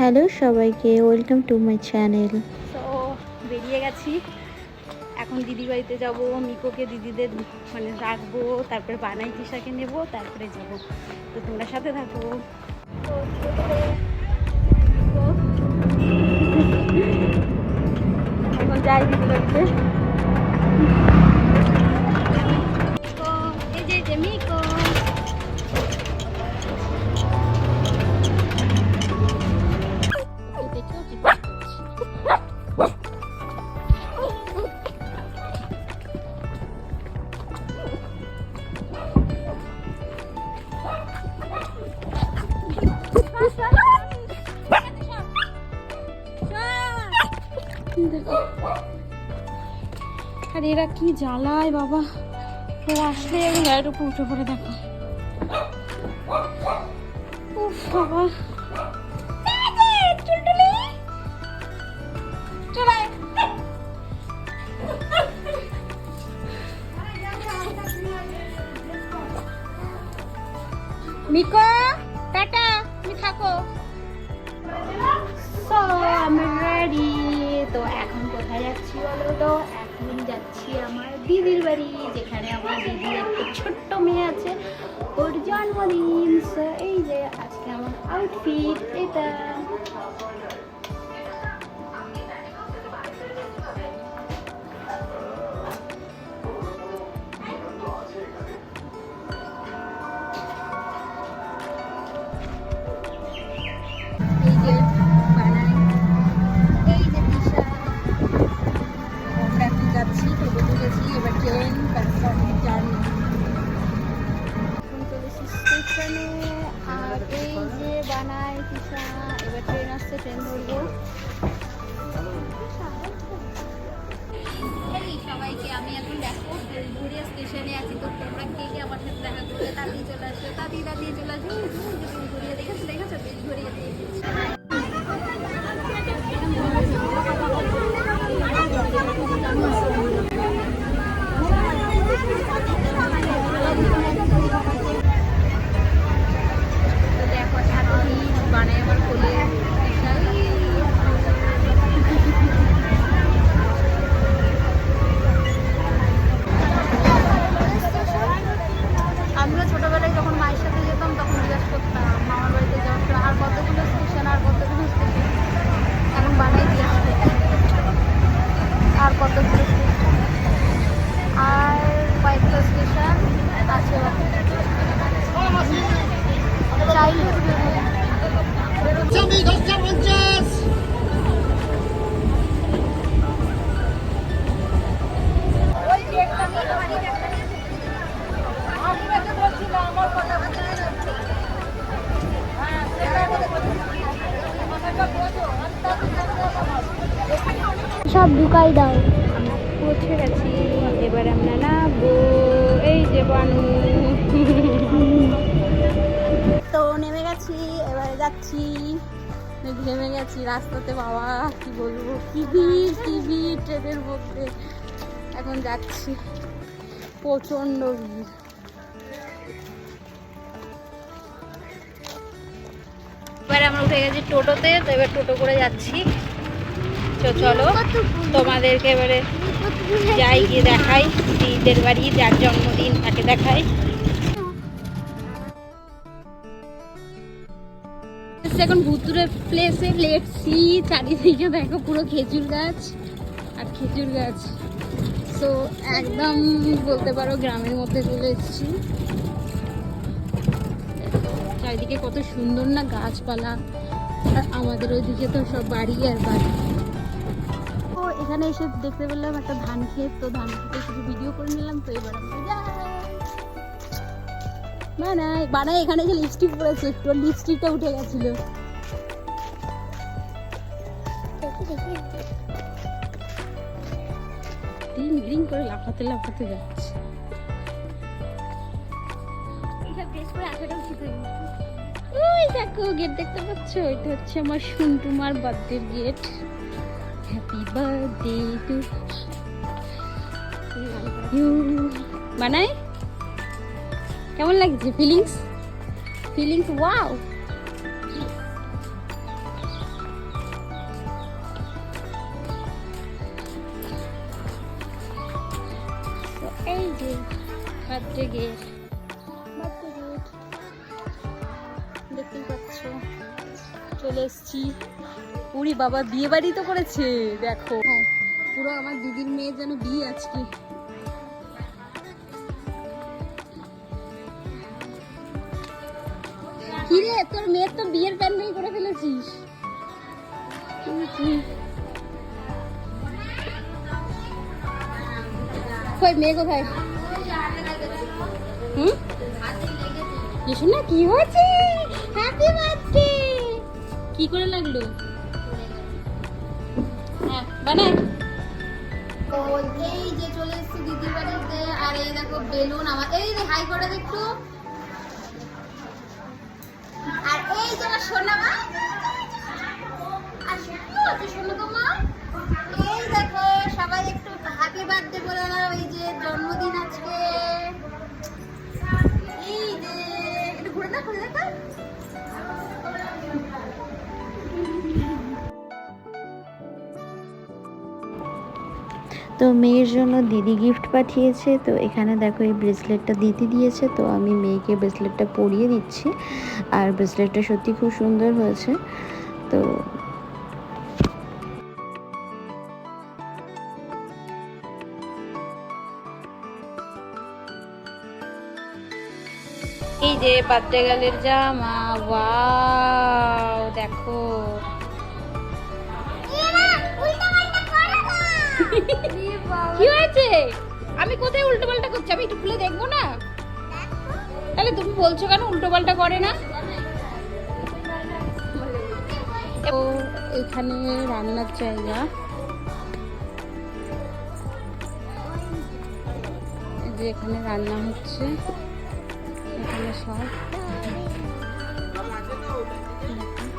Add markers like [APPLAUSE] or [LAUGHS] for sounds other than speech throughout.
Hello সবাইকে welcome to my channel তো বেরিয়ে গেছি। এখন দিদি বাড়িতে যাব, মিকোকে দিদিদের মানে রাখব, তারপরে বানাই তিশাকে নেব, তারপরে যাব। তো তোমরা সাথে থাকো। এখন যাই দিদি বাড়িতে। এরা কি জ্বালায় বাবা? ও আসলে আমি গায়ের উপর উঠে পড়ে দেখো। উফ বাবা। টুলটুলি দিদির বাড়ি, যেখানে আমার দিদির একটা ছোট্ট মেয়ে আছে। ওর জন্মদিন এই যে আজকে আমার আউটফিট এটা। আর এই যে বানায় দিশা এবার ট্রেন আসছে, ট্রেন ধরবো সবাইকে আমি এখন দেখো বেলঘুরিয়া স্টেশনে আছি তো তোমরা কে আমার সাথে দেখা করবে তাড়াতাড়ি চলে আসবে তাড়াতাড়ি তাড়াতাড়ি চলে আসবে বেলঘুরিয়া দেখেছ দেখেছ বেলঘুরিয়া দিয়ে চাইল্ডহুড সব ঢুকাই দাও। পৌঁছে গেছি। এবার আমরা নামবো। এই যে বানু যাচ্ছি ঘেমে গেছি রাস্তাতে বাবা কি বলব? কি ভিড় কি ভিড় ট্রেনের মধ্যে। এখন যাচ্ছি। প্রচণ্ড ভিড়। এবার আমরা উঠে গেছি টোটোতে তো এবার টোটো করে যাচ্ছি। তো চলো তোমাদেরকে এবারে যাই গিয়ে দেখাই। দিদিদের বাড়ি যার জন্মদিন তাকে দেখাই। এখন ভুতুরে প্লেসে লেট সি চারিদিকে দেখো পুরো খেজুর গাছ আর খেজুর গাছ। তো একদম বলতে পারো গ্রামের মধ্যে চলে এসেছি। চারিদিকে কত সুন্দর না গাছপালা। আর আমাদের ওইদিকে তো সব বাড়ি আর বাড়ি। তো এখানে এসে দেখতে পেলাম একটা ধান ক্ষেত। তো ধান খেতে কিছু ভিডিও করে নিলাম, তো এবার আমরা বানাই বানাই এখানে যে লিপস্টিক পরেছে লিপস্টিকটা উঠে গেছিল। গ্রিং গ্রিং করে লাফাতে লাফাতে যাচ্ছে। ওই দেখো গেট দেখতে পাচ্ছ? এটা হচ্ছে আমার সুন্টুমার বার্থডের গেট। হ্যাপি বার্থডে টু বানাই? কেমন লাগছে? ফিলিংস ফিলিংস ওয়াও এই যে গেট দেখতেই চলে বাবা, বিয়ে বাড়ি তো করেছে, দেখো। হ্যাঁ, পুরো আমার দিদির মেয়ে যেন বিয়ে আজকে। কিরে, তোর মেয়ের তো বিয়ের প্যান্ডেল করে ফেলেছিস। কই, মেয়ে কোথায়? হুম? না, কি হয়েছে? হ্যাপি বার্থডে কি করে লাগল? হ্যাঁ বানাই। তো এই যে চলে এসেছি দিদির বাড়িতে আর এই দেখো বেলুন আমার এই হাই করে একটু। আর এই যে সোনা মা, আর কি আছে সোনা তোমার এই দেখো, সবাই একটু হ্যাপি বার্থডে বলে দাও, এই যে জন্মদিন আজকে। এই যে, একটু ঘুরে না ঘুরে দেখো তো মেয়ের জন্য দিদি গিফট পাঠিয়েছে। তো এখানে দেখো এই ব্রেসলেটটা দিদি দিয়েছে। তো আমি মেয়েকে ব্রেসলেটটা পরিয়ে দিচ্ছি। আর ব্রেসলেটটা সত্যি খুব সুন্দর হয়েছে। তো এই যে বার্থডে গালের জামা ওয়াও দেখো। [LAUGHS] কি হয়েছে? আমি কোথায় উল্টো পাল্টা করছি? আমি একটু খুলে দেখব না? তাহলে তুমি বলছো কেন উল্টো পাল্টা করে না? ও এখানে রান্নার জায়গা। যে এখানে রান্না হচ্ছে। এখানে সব।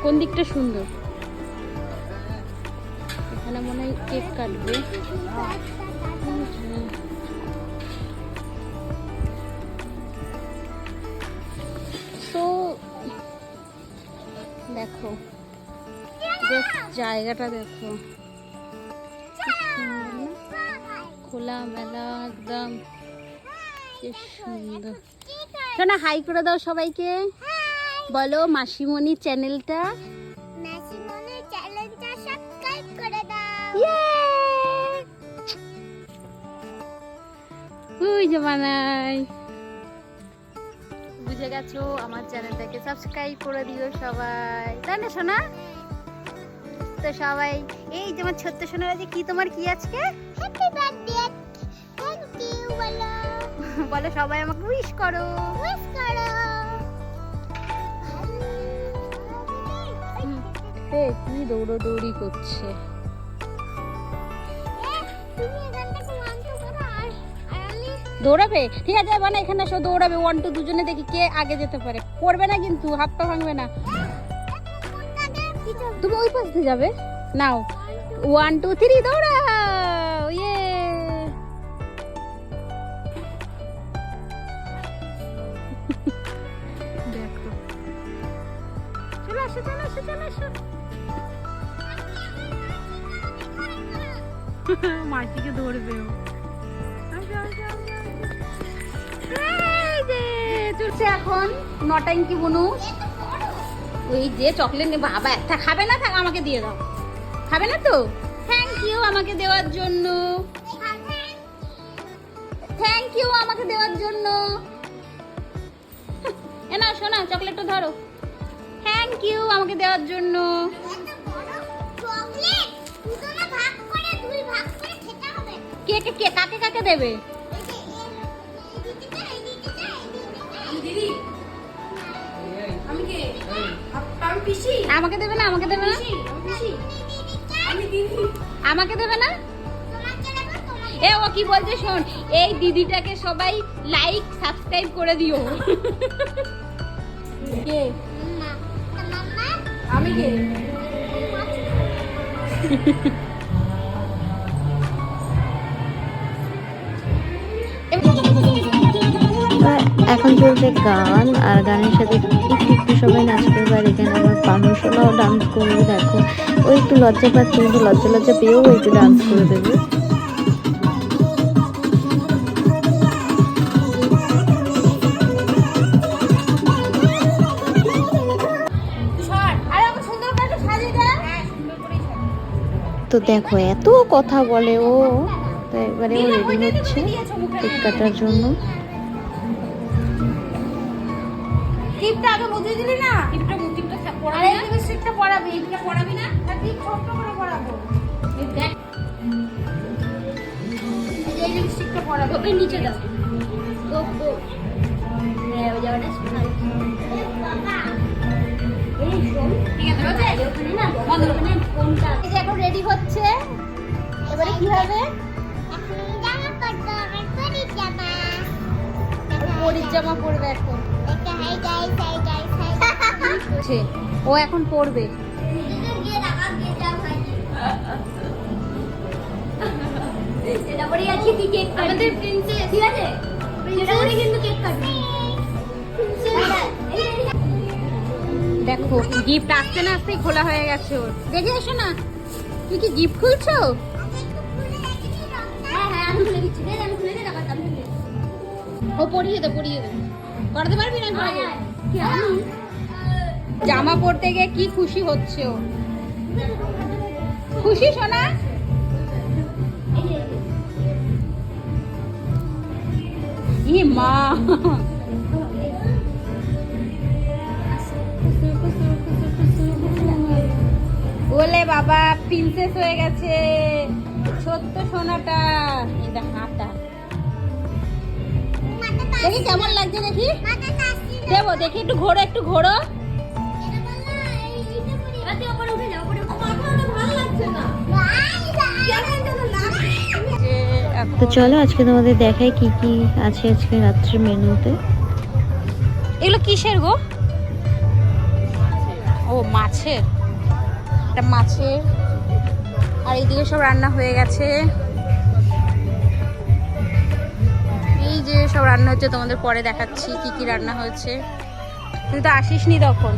কোন দিকটা সুন্দর? এখানে মনে হয় কেক কাটবে। জায়গাটা দেখো। খোলা মেলা একদম সুন্দর। শোনা হাই করে দাও সবাইকে। বলো মাসিমণি চ্যানেলটা। ওই যে বানাই। বুঝে গেছো আমার চ্যানেলটাকে সাবস্ক্রাইব করে দিও সবাই। তাই না সোনা? তো সবাই। এই যে আমার ছোট্ট সোনারা কি তোমার কি আজকে? হ্যাপি বার্থডে থ্যাংক ইউ বলো। [LAUGHS] বলে সবাই আমাকে উইশ করো। উইশ করো। কি দৌড়োদৌড়ি করছে। তুমি এখান থেকে ওয়ান টু করো আর আর আমি দৌড়াবে? ঠিক আছে মানে এখানে এসো দৌড়াবে। ওয়ান টু দুজনে দেখি কে আগে যেতে পারে। করবে না কিন্তু হাত পা ভাঙবে না। তুমি ওই পাশ দিয়ে যাবে। নাও। ওয়ান টু থ্রি দৌড়াও! ইয়ে দেখো। চলে আসো চলে আসো চলে আসো। [LAUGHS] মাসিকে ধরবে চলছে এখন নটাঙ্কি বুনু? ওই যে চকলেট নেব বাবা একটা খাবে না থাক আমাকে দিয়ে দাও। খাবে না তো? থ্যাংক ইউ আমাকে দেওয়ার জন্য। থ্যাংক ইউ আমাকে দেওয়ার জন্য। এ না শোনা চকলেটটা ধরো। থ্যাংক ইউ আমাকে দেওয়ার জন্য। কে কে কাকে কাকে দেবে? আমাকে দেবে না আমাকে দেবে না। আমাকে দেবে না? এ ও কি বলছে শোন এই দিদিটাকে সবাই লাইক সাবস্ক্রাইব করে দিও। কে? আমি কে? এখন চলছে গান আর গানের সাথে একটু একটু সবাই নাচ করবে আর এখানে আমার পানুষণাও ডান্স করবে দেখো। ও একটু লজ্জা পাচ্ছে কিন্তু লজ্জা লজ্জা পেয়েও একটু ডান্স করে দেবে। তো দেখো এত কথা বলে ও তো এবারে ও রেডি হচ্ছে কেক কাটার জন্য। টিপটা আগে বুঝিয়ে দিলি না? টিপটা আর পড়াবি না? লিপস্টিকটা পরাবি টিপটা পড়াবি না? আর টিপ ছোট্ট করে দেখ। এই লিপস্টিকটা নিচে দাও। ও ও। যে এখন রেডি হচ্ছে। এবারে কি হবে? পরির জামা পরবে এখন। ও এখন আমাদের প্রিন্সেস ঠিক আছে? কিন্তু কেক কাটবি। দেখো গিফট আসতে না আসতেই খোলা হয়ে গেছে ওর। দেখে এসো না তুই কি গিফট খুলছো? হ্যাঁ হ্যাঁ। ও পড়িয়ে দে পড়িয়ে দে। করাতে পারবি না? হ্যাঁ, জামা পরতে গিয়ে কি খুশি হচ্ছে ও? খুশি, সোনা? ই মা। বলে বাবা প্রিন্সেস হয়ে গেছে। ছোট্ট সোনাটা এটা হাতা দেখি কেমন লাগছে দেখি? দেবো দেখি একটু ঘোরো একটু ঘোরো। তো চলো আজকে তোমাদের দেখাই কি কি আছে আজকে রাত্রের মেনুতে। এগুলো কিসের গো? ও মাছের। এটা মাছের। আর এইদিকে সব রান্না হয়ে গেছে। এই যে সব রান্না হচ্ছে, তোমাদের পরে দেখাচ্ছি কি কি রান্না হয়েছে। তুই তো আসিস নি তখন।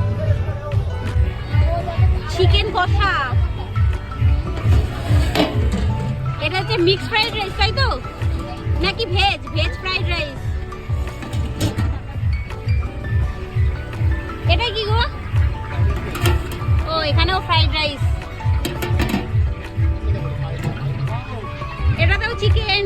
চিকেন কষা। এটা হচ্ছে মিক্স ফ্রাইড রাইস তাই তো? নাকি ভেজ ভেজ ফ্রাইড রাইস এটা কি গো? ও, এখানেও ফ্রাইড রাইস এটাতেও চিকেন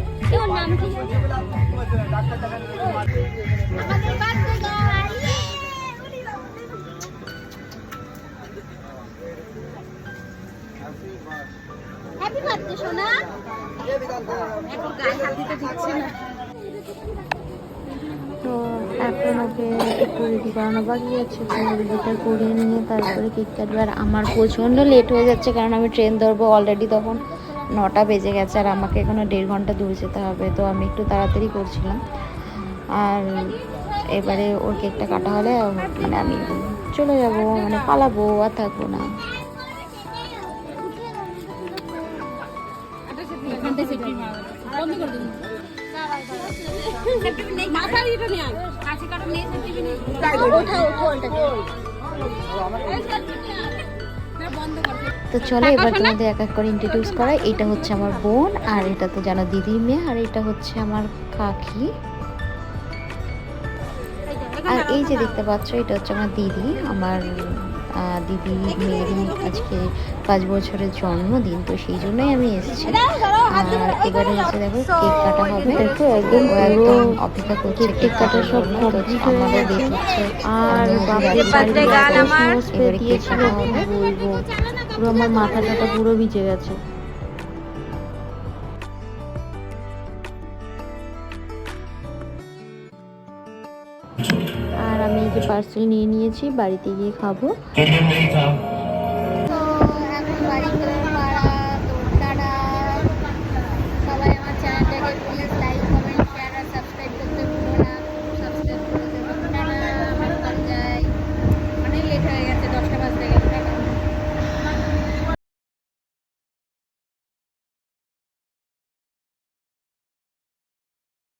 তো এখন ওকে একটু রেডি করানো বাকি আছে রেডিটা করিয়ে নিয়ে তারপরে কেক কাটবে আর আমার প্রচণ্ড লেট হয়ে যাচ্ছে, কারণ আমি ট্রেন ধরবো অলরেডি তখন। নটা বেজে গেছে আর আমাকে এখনও দেড় ঘণ্টা দূরে যেতে হবে তো আমি একটু তাড়াতাড়ি করছিলাম। আর এবারে ওর কেকটা কাটা হলে মানে আমি চলে যাব মানে পালাবো আর থাকব না। কাছে কাটা নেই ওঠা ওঠো তো চলে এবার তোমাদের এক এক করে ইন্ট্রোডিউস করা এটা হচ্ছে আমার বোন আর এটা তো জানো দিদির মেয়ে আর এটা হচ্ছে আমার কাকি। আর এই যে দেখতে পাচ্ছ এটা হচ্ছে আমার দিদি আমার দিদি মেয়েরই আজকে পাঁচ বছরের জন্মদিন তো সেই জন্যই আমি এসেছি। আর এবারে হচ্ছে দেখো কেক কাটা হবে। একদম একদম অপেক্ষা করছি কেক কাটার সব কমপ্লিট আমাদের দেখছে। আর বাপরে birthday এবারে কেক কাটা হবে। বলব পুরো আমার মাথা টাটা পুরো ভিজে গেছে। আমি এই যে পার্সেল নিয়ে নিয়েছি বাড়িতে গিয়ে খাব।